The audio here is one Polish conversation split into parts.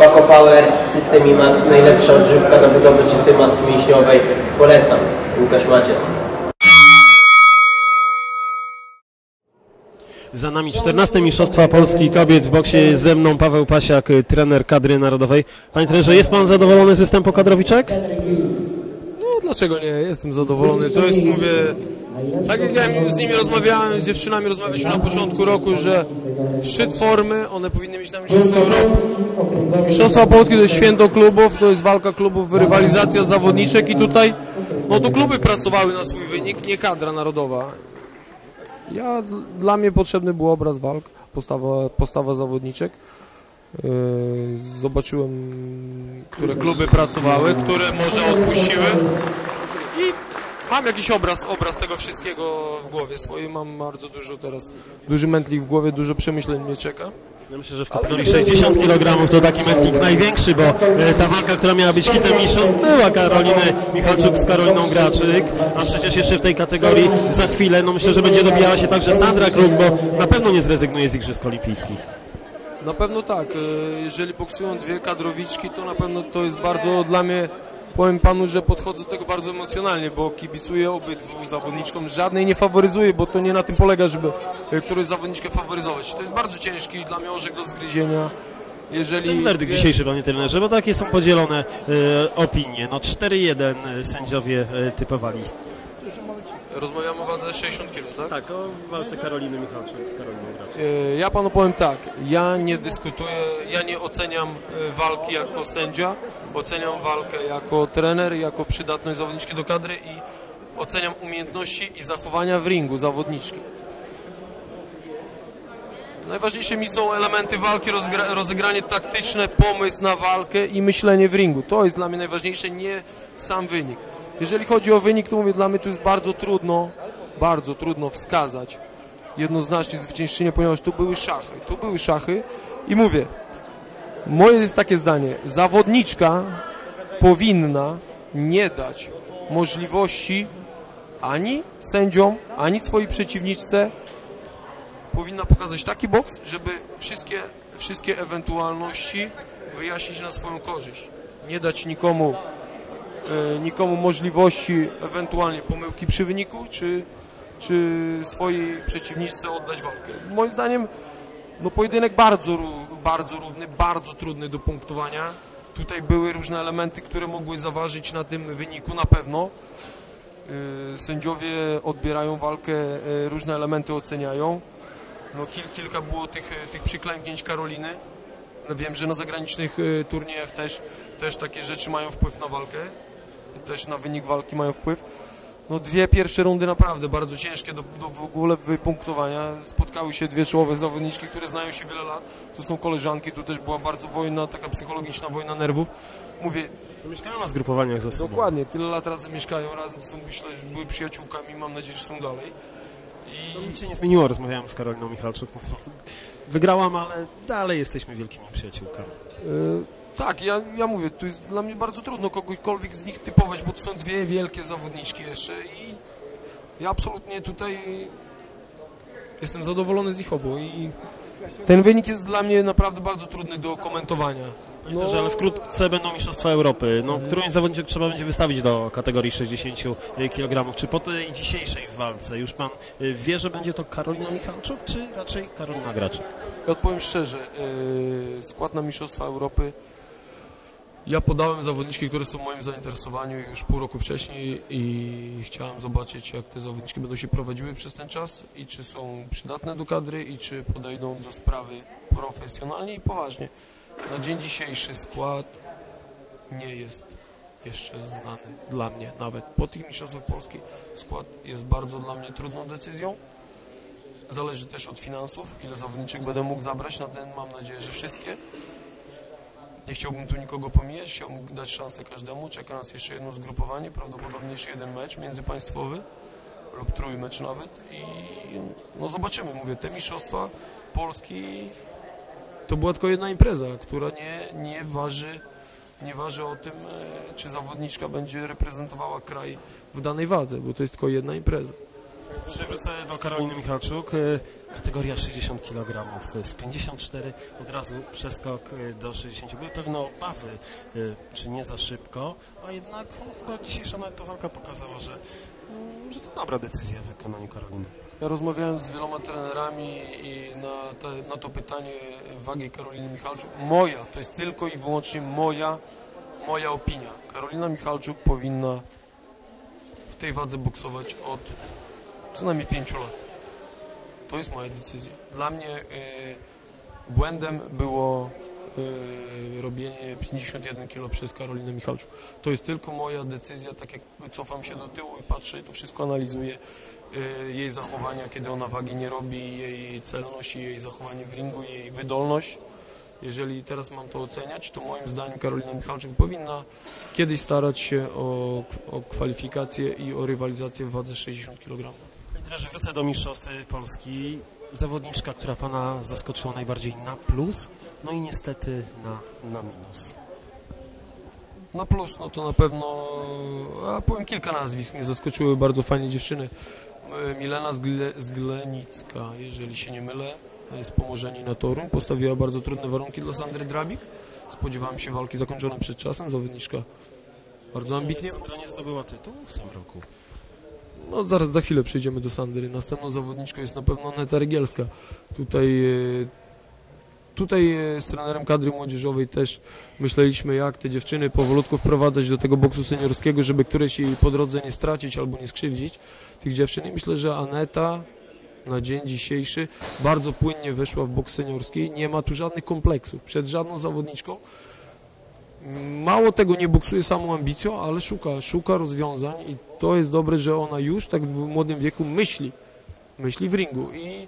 Paco Power, System IMAX, najlepsza odżywka na budowę czystej masy mięśniowej. Polecam. Łukasz Maciec. Za nami 14 Mistrzostwa Polski Kobiet w boksie jest ze mną Paweł Pasiak, trener kadry narodowej. Panie trenerze, jest Pan zadowolony z występu kadrowiczek? No dlaczego nie? Jestem zadowolony. To jest, mówię, tak jak ja z nimi rozmawiałem, z dziewczynami rozmawialiśmy na początku roku, że szczyt formy, one powinny mieć na Mistrzostwa Europy. Mistrzostwa Polskie to jest święto klubów, to jest walka klubów, rywalizacja zawodniczek i tutaj, no to kluby pracowały na swój wynik, nie kadra narodowa. Ja, dla mnie potrzebny był obraz walk, postawa, postawa zawodniczek. Yy, Zobaczyłem, które kluby pracowały, które może odpuściły i mam jakiś obraz, obraz tego wszystkiego w głowie swojej. Mam bardzo dużo teraz, duży mętlik w głowie, dużo przemyśleń mnie czeka. Ja myślę, że w kategorii 60 kg to taki mętnik największy, bo e, ta walka, która miała być hitem mistrzostw, była Karoliny Michalczuk z Karoliną Graczyk, a przecież jeszcze w tej kategorii za chwilę, no myślę, że będzie dobijała się także Sandra Kruk, bo na pewno nie zrezygnuje z Igrzysk Olimpijskich. Na pewno tak, e, jeżeli boksują dwie kadrowiczki, to na pewno to jest bardzo dla mnie, powiem panu, że podchodzę do tego bardzo emocjonalnie, bo kibicuję obydwu zawodniczkom, żadnej nie faworyzuję, bo to nie na tym polega, żeby e, którąś zawodniczkę faworyzować. To jest bardzo ciężki dla mnie orzech do zgryzienia. Jeżeli Werdykt dzisiejszy, panie trenerze, bo takie są podzielone e, opinie. No 4-1 sędziowie e, typowali. Rozmawiamy o wadze 60 kg, tak? Tak, o walce Karoliny Michalczuk z Karoliną Graczyk. E, Ja panu powiem tak, ja nie dyskutuję, ja nie oceniam e, walki jako sędzia, oceniam walkę jako trener, jako przydatność zawodniczki do kadry i oceniam umiejętności i zachowania w ringu zawodniczki. Najważniejsze mi są elementy walki, rozegranie taktyczne, pomysł na walkę i myślenie w ringu. To jest dla mnie najważniejsze, nie sam wynik. Jeżeli chodzi o wynik, to mówię, dla mnie to jest bardzo trudno, bardzo trudno wskazać jednoznacznie zwyciężczynię, ponieważ tu były szachy. Tu były szachy i mówię, moje jest takie zdanie, zawodniczka powinna nie dać możliwości ani sędziom, ani swojej przeciwniczce powinna pokazać taki boks, żeby wszystkie, wszystkie ewentualności wyjaśnić na swoją korzyść. Nie dać nikomu, nikomu możliwości ewentualnie pomyłki przy wyniku, czy, czy swojej przeciwniczce oddać walkę. Moim zdaniem no pojedynek bardzo, bardzo równy, bardzo trudny do punktowania. Tutaj były różne elementy, które mogły zaważyć na tym wyniku na pewno. Yy, Sędziowie odbierają walkę, yy, różne elementy oceniają. No, kil, kilka było tych, tych przyklęknięć Karoliny. Wiem, że na zagranicznych turniejach też, też takie rzeczy mają wpływ na walkę. Też na wynik walki mają wpływ. No dwie pierwsze rundy naprawdę bardzo ciężkie do, do w ogóle wypunktowania. Spotkały się dwie czołowe zawodniczki, które znają się wiele lat. To są koleżanki, tu też była bardzo wojna, taka psychologiczna wojna nerwów. Mówię, Mieszkają na zgrupowaniach ze sobą. dokładnie, tyle lat razem mieszkają, razem są, myślę, że były przyjaciółkami, mam nadzieję, że są dalej. I Nic się nie zmieniło, rozmawiałem z Karoliną Michalczuk. Wygrałam, ale dalej jesteśmy wielkimi przyjaciółkami. Yy, tak, ja, ja mówię, tu jest dla mnie bardzo trudno kogokolwiek z nich typować, bo to są dwie wielkie zawodniczki jeszcze i ja absolutnie tutaj jestem zadowolony z nich obu i ten wynik jest dla mnie naprawdę bardzo trudny do komentowania. No, że ale wkrótce będą Mistrzostwa Europy. No, którąś zawodniczek trzeba będzie wystawić do kategorii 60 kg. Czy po tej dzisiejszej walce już pan y, wie, że będzie to Karolina Michalczuk, czy raczej Karolina Graczyk? Ja odpowiem szczerze, yy, skład na Mistrzostwa Europy ja podałem zawodniczki, które są w moim zainteresowaniu już pół roku wcześniej i chciałem zobaczyć, jak te zawodniczki będą się prowadziły przez ten czas i czy są przydatne do kadry i czy podejdą do sprawy profesjonalnie i poważnie. Na dzień dzisiejszy skład nie jest jeszcze znany dla mnie, nawet po tych Mistrzostwach Polski skład jest bardzo dla mnie trudną decyzją. Zależy też od finansów, ile zawodniczek będę mógł zabrać na ten, mam nadzieję, że wszystkie. Nie chciałbym tu nikogo pomijać, chciałbym dać szansę każdemu. Czeka nas jeszcze jedno zgrupowanie, prawdopodobnie jeszcze jeden mecz międzypaństwowy lub trójmecz nawet i no zobaczymy, mówię, te mistrzostwa Polski to była tylko jedna impreza, która nie, nie waży nie waży o tym, e, czy zawodniczka będzie reprezentowała kraj w danej wadze, bo to jest tylko jedna impreza. Że wrócę do Karoliny Michalczuk. E, Kategoria 60 kg. Z 54 od razu przeskok e, do 60. Były pewne obawy, e, czy nie za szybko, a jednak no, chyba dzisiejsza nawet walka pokazała, że, mm, że to dobra decyzja w wykonaniu Karoliny. Ja rozmawiałem z wieloma trenerami i na, te, na to pytanie wagi Karoliny Michalczuk, moja, to jest tylko i wyłącznie moja, moja opinia. Karolina Michalczuk powinna w tej wadze boksować od co najmniej 5 lat. To jest moja decyzja. Dla mnie y, błędem było y, robienie 51 kg przez Karolinę Michalczuk. To jest tylko moja decyzja, tak jak cofam się do tyłu i patrzę i to wszystko analizuję y, jej zachowania, kiedy ona wagi nie robi, jej celność, jej zachowanie w ringu, jej wydolność. Jeżeli teraz mam to oceniać, to moim zdaniem Karolina Michalczyk powinna kiedyś starać się o, o kwalifikację i o rywalizację w wadze 60 kg. I teraz wrócę do Mistrzostw Polski. Zawodniczka, która Pana zaskoczyła najbardziej na plus, no i niestety na, na minus. Na plus, no to na pewno, a powiem kilka nazwisk, mnie zaskoczyły bardzo fajne dziewczyny. E, Milena Zgle, Zglenicka, jeżeli się nie mylę, z Pomorzeni na Toruń, postawiła bardzo trudne warunki dla Sandry Drabik. Spodziewałem się walki zakończonej przed czasem, zawodniczka bardzo ambitnie. Sandra nie zdobyła tytułu w tym roku. No zaraz, za chwilę przejdziemy do Sandry. Następną zawodniczką jest na pewno Neta Rygielska. Tutaj, e, tutaj e, z trenerem kadry młodzieżowej też myśleliśmy, jak te dziewczyny powolutku wprowadzać do tego boksu seniorskiego, żeby któreś jej po drodze nie stracić albo nie skrzywdzić tych dziewczyn. I myślę, że Aneta na dzień dzisiejszy bardzo płynnie weszła w boks seniorski. Nie ma tu żadnych kompleksów przed żadną zawodniczką. Mało tego nie boksuje samą ambicją, ale szuka, szuka rozwiązań i to jest dobre, że ona już tak w młodym wieku myśli, myśli w ringu. I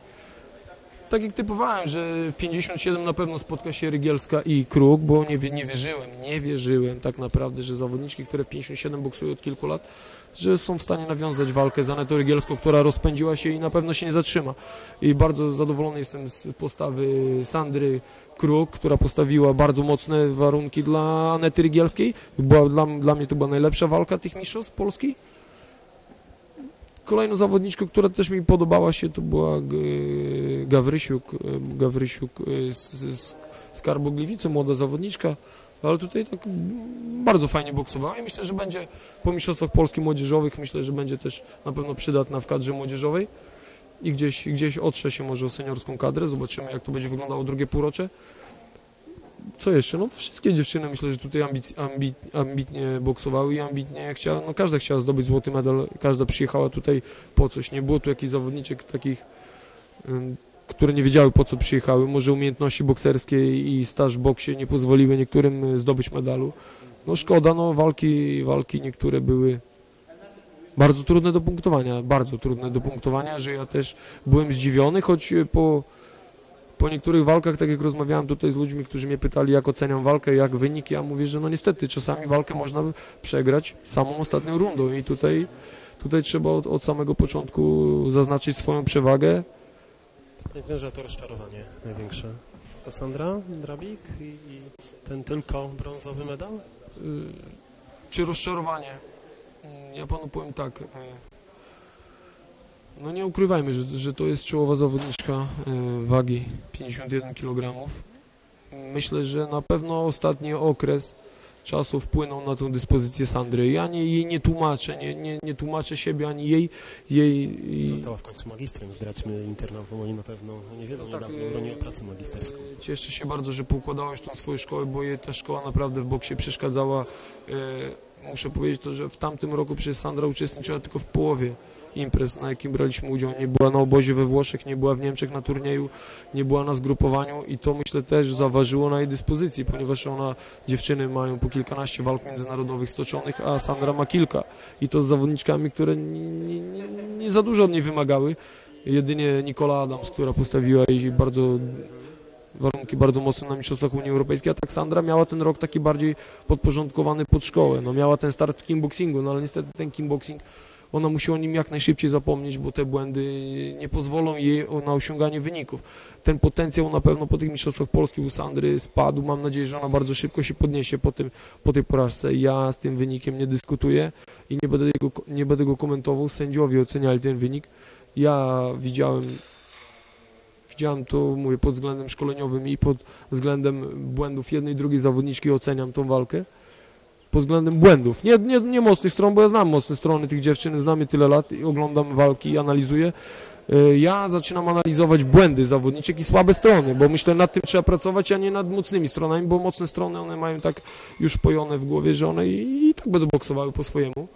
tak jak typowałem, że w 57 na pewno spotka się Rygielska i Kruk, bo nie, nie wierzyłem, nie wierzyłem tak naprawdę, że zawodniczki, które w 57 boksują od kilku lat, że są w stanie nawiązać walkę z Anetą Rygielską, która rozpędziła się i na pewno się nie zatrzyma. I bardzo zadowolony jestem z postawy Sandry Kruk, która postawiła bardzo mocne warunki dla Anety Rygielskiej. Była, dla, dla mnie to była najlepsza walka tych mistrzostw Polski. Kolejną zawodniczką, która też mi podobała się, to była G- Gawrysiuk, e, Gawrysiuk e, z, z, z Karbogliwicy, młoda zawodniczka, ale tutaj tak bardzo fajnie boksowała i myślę, że będzie po Mistrzostwach Polskich Młodzieżowych, myślę, że będzie też na pewno przydatna w kadrze młodzieżowej i gdzieś, gdzieś otrze się może o seniorską kadrę, zobaczymy jak to będzie wyglądało drugie półrocze. Co jeszcze? No wszystkie dziewczyny myślę, że tutaj ambic, ambi, ambitnie boksowały i ambitnie chciała, no każda chciała zdobyć złoty medal, każda przyjechała tutaj po coś. Nie było tu jakichś zawodniczek takich, które nie wiedziały po co przyjechały. Może umiejętności bokserskie i staż w boksie nie pozwoliły niektórym y, zdobyć medalu. No szkoda, no walki, walki niektóre były bardzo trudne do punktowania, bardzo trudne do punktowania, że ja też byłem zdziwiony, choć y, po po niektórych walkach, tak jak rozmawiałem tutaj z ludźmi, którzy mnie pytali, jak oceniam walkę, jak wynik, ja mówię, że no niestety czasami walkę można przegrać samą ostatnią rundą i tutaj, tutaj trzeba od, od samego początku zaznaczyć swoją przewagę. Nie wiem, że to rozczarowanie największe. To Sandra Drabik i, i ten tylko brązowy medal? Y, Czy rozczarowanie? Mm, Ja panu powiem tak. No nie ukrywajmy, że, że to jest czołowa zawodniczka y, wagi 51 kg. Myślę, że na pewno ostatni okres czasu wpłynął na tą dyspozycję Sandry. Ja nie, jej nie tłumaczę, nie, nie, nie tłumaczę siebie ani jej. jej Została w końcu magistrem, zdradźmy internautom, oni na pewno nie wiedzą, No tak, niedawno y, broniła pracę magisterską. Cieszę się bardzo, że poukładałaś tą swoją szkołę, bo jej ta szkoła naprawdę w boksie przeszkadzała. E, muszę powiedzieć to, że w tamtym roku przecież Sandra uczestniczyła tylko w połowie imprez, na jakim braliśmy udział. Nie była na obozie we Włoszech, nie była w Niemczech na turnieju, nie była na zgrupowaniu i to myślę też zaważyło na jej dyspozycji, ponieważ ona, dziewczyny mają po kilkanaście walk międzynarodowych stoczonych, a Sandra ma kilka i to z zawodniczkami, które nie, nie, nie, za dużo od niej wymagały. Jedynie Nikola Adams, która postawiła jej bardzo warunki bardzo mocne na Mistrzostwach Unii Europejskiej, a tak Sandra miała ten rok taki bardziej podporządkowany pod szkołę. No, miała ten start w kickboxingu, no ale niestety ten kickboxing ona musi o nim jak najszybciej zapomnieć, bo te błędy nie pozwolą jej na osiąganie wyników. Ten potencjał na pewno po tych mistrzostwach Polski u Sandry spadł. Mam nadzieję, że ona bardzo szybko się podniesie po, tym, po tej porażce. Ja z tym wynikiem nie dyskutuję i nie będę, jego, nie będę go komentował. Sędziowie oceniali ten wynik. Ja widziałem, widziałem to, mówię, pod względem szkoleniowym i pod względem błędów jednej i drugiej zawodniczki oceniam tą walkę. Pod względem błędów. Nie, nie, nie mocnych stron, bo ja znam mocne strony tych dziewczyn, znam je tyle lat i oglądam walki i analizuję. Y, Ja zaczynam analizować błędy zawodniczek i słabe strony, bo myślę, nad tym trzeba pracować, a nie nad mocnymi stronami, bo mocne strony one mają tak już wpojone w głowie, że one i, i tak będą boksowały po swojemu.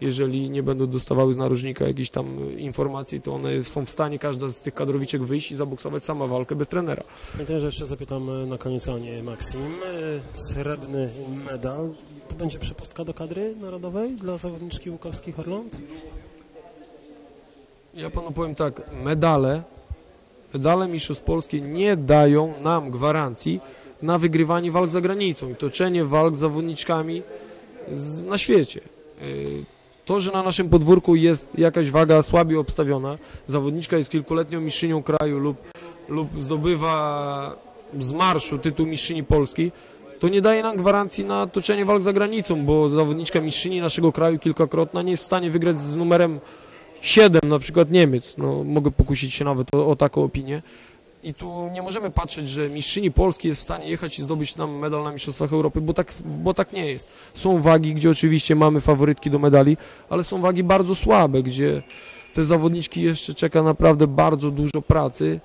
Jeżeli nie będą dostawały z narożnika jakichś tam informacji, to one są w stanie, każda z tych kadrowiczek wyjść i zaboksować sama walkę bez trenera. Pamiętam, że jeszcze zapytam e, na koniec o nie Maksim. E, Srebrny medal. To będzie przepustka do kadry narodowej dla zawodniczki Łukowski-Horląd? Ja panu powiem tak, medale, medale Mistrzostw Polski nie dają nam gwarancji na wygrywanie walk za granicą i toczenie walk z zawodniczkami z, na świecie. Yy, To, że na naszym podwórku jest jakaś waga słabiej obstawiona, zawodniczka jest kilkuletnią mistrzynią kraju lub, lub zdobywa z marszu tytuł mistrzyni Polski, to nie daje nam gwarancji na toczenie walk za granicą, bo zawodniczka mistrzyni naszego kraju kilkakrotna nie jest w stanie wygrać z numerem 7 na przykład Niemiec. No, mogę pokusić się nawet o, o taką opinię. I tu nie możemy patrzeć, że mistrzyni Polski jest w stanie jechać i zdobyć nam medal na Mistrzostwach Europy, bo tak, bo tak nie jest. Są wagi, gdzie oczywiście mamy faworytki do medali, ale są wagi bardzo słabe, gdzie te zawodniczki jeszcze czeka naprawdę bardzo dużo pracy,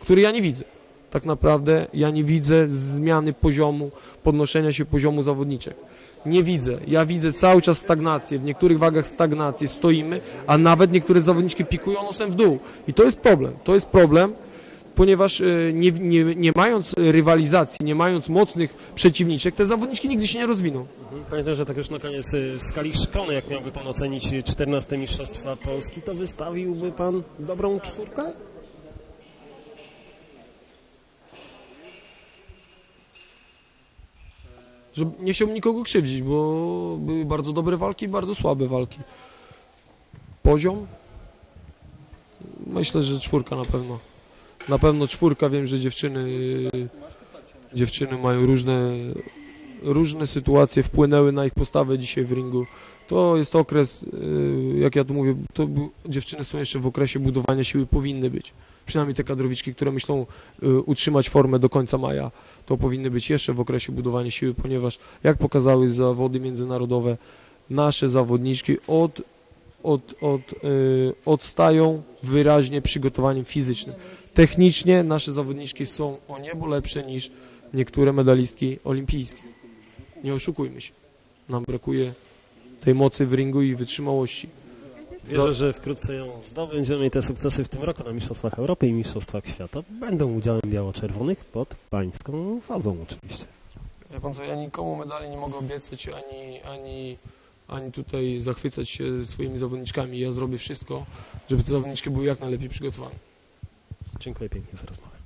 której ja nie widzę. Tak naprawdę ja nie widzę zmiany poziomu, podnoszenia się poziomu zawodniczek. Nie widzę. Ja widzę cały czas stagnację. W niektórych wagach stagnację, stoimy, a nawet niektóre zawodniczki pikują nosem w dół. I to jest problem. To jest problem, ponieważ e, nie, nie, nie mając rywalizacji, nie mając mocnych przeciwniczek, te zawodniczki nigdy się nie rozwiną. Pamiętam, że tak już na koniec e, w skali szkolnej, jak miałby Pan ocenić e, 14 Mistrzostwa Polski, to wystawiłby Pan dobrą czwórkę? Że nie chciałbym nikogo krzywdzić, bo były bardzo dobre walki i bardzo słabe walki. Poziom? Myślę, że czwórka na pewno. Na pewno czwórka, wiem, że dziewczyny dziewczyny mają różne różne sytuacje wpłynęły na ich postawę dzisiaj w ringu. To jest okres, y, jak ja tu mówię, to dziewczyny są jeszcze w okresie budowania siły, powinny być. Przynajmniej te kadrowiczki, które myślą y, utrzymać formę do końca maja, to powinny być jeszcze w okresie budowania siły, ponieważ jak pokazały zawody międzynarodowe, nasze zawodniczki od, od, od, y, odstają wyraźnie przygotowaniem fizycznym. Technicznie nasze zawodniczki są o niebo lepsze niż niektóre medalistki olimpijskie. Nie oszukujmy się. Nam brakuje tej mocy w ringu i wytrzymałości. Wierzę, że wkrótce ją zdobędziemy i te sukcesy w tym roku na Mistrzostwach Europy i Mistrzostwach Świata będą udziałem biało-czerwonych pod pańską fazą oczywiście. Wie pan co, ja nikomu medali nie mogę obiecać, ani, ani, ani tutaj zachwycać się swoimi zawodniczkami. Ja zrobię wszystko, żeby te zawodniczki były jak najlepiej przygotowane. Dziękuję pięknie za rozmowę.